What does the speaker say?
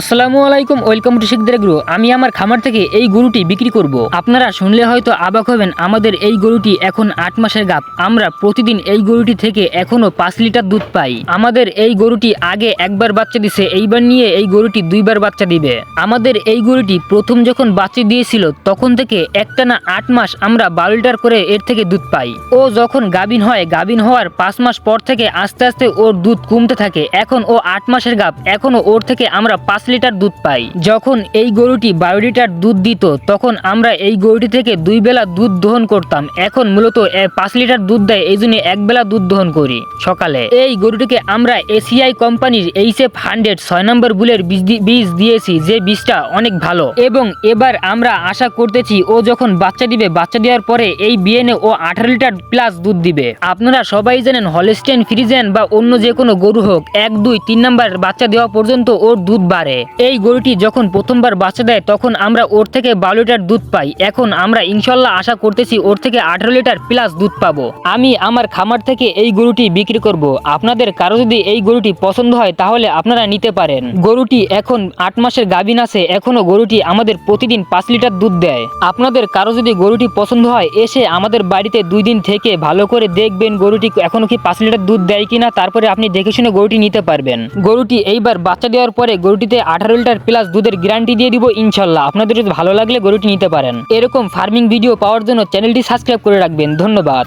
আসসালামু আলাইকুম, welcome to শিখদের গ্রো। আমি আমার খামার থেকে এই গরুটি বিক্রি করব। আপনারা শুনলে হয়তো অবাক হবেন, আমাদের এই গরুটি এখন আট মাসের গাপ। আমরা প্রতিদিন এই গরুটি থেকে এখনও পাঁচ লিটার দুধ পাই। আমাদের এই গরুটি আগে একবার বাচ্চা দিছে, এইবার নিয়ে এই গরুটি দুইবার বাচ্চা দিবে। আমাদের এই গরুটি প্রথম যখন বাচ্চা দিয়েছিল, তখন থেকে একটানা আট মাস আমরা বারো লিটার করে এর থেকে দুধ পাই। ও যখন গাভিন হয়, গাভিন হওয়ার পাঁচ মাস পর থেকে আস্তে আস্তে ওর দুধ কমতে থাকে। এখন ও আট মাসের গাপ। এখনও ওর থেকে আমরা পাঁচ লিটার দুধ পাই। যখন এই গরুটি বারো লিটার দুধ দিত, তখন আমরা এই গরুটি থেকে দুই বেলা দুধ দহন করতাম। এখন মূলত পাঁচ লিটার দুধ দেয়, এই জন্য এক বেলা দুধ দহন করি সকালে। এই গরুটিকে আমরা এসিআই কোম্পানির এইচ এফ হান্ড্রেড ছয় নম্বর বুলের বীজ দিয়েছি, যে বীজটা অনেক ভালো। এবং এবার আমরা আশা করতেছি, ও যখন বাচ্চা দিবে, বাচ্চা দেওয়ার পরে এই বিএনএ ও আঠারো লিটার প্লাস দুধ দিবে। আপনারা সবাই জানেন হলস্টেন ফ্রিজেন বা অন্য যে কোনো গরু হোক, এক, দুই, তিন নাম্বার বাচ্চা দেওয়া পর্যন্ত ওর দুধ বাড়ে। এই গরুটি যখন প্রথমবার বাচ্চা দেয়, তখন আমরা ওর থেকে বারো লিটার দুধ পাই। এখন আমরা ইনশাল্লাহ আশা করতেছি ওর থেকে আঠারো লিটার প্লাস দুধ পাবো। আমি আমার খামার থেকে এই গরুটি বিক্রি করব। আপনাদের কারও যদি এই গরুটি পছন্দ হয়, তাহলে আপনারা নিতে পারেন। গরুটি এখন আট মাসের গাভিন আছে। এখনও গরুটি আমাদের প্রতিদিন পাঁচ লিটার দুধ দেয়। আপনাদের কারও যদি গরুটি পছন্দ হয়, এসে আমাদের বাড়িতে দুই দিন থেকে ভালো করে দেখবেন গরুটি এখনও কি পাঁচ লিটার দুধ দেয় কিনা। তারপরে আপনি দেখে শুনে গরুটি নিতে পারবেন। গরুটি এইবার বাচ্চা দেওয়ার পরে গরুটিতে আঠারো লিটার প্লাস দুধের গ্যারান্টি দিয়ে দিব ইনশাল্লাহ। আপনাদের যদি ভালো লাগলে গরুটি নিতে পারেন। এরকম ফার্মিং ভিডিও পাওয়ার জন্য চ্যানেলটি সাবস্ক্রাইব করে রাখবেন। ধন্যবাদ।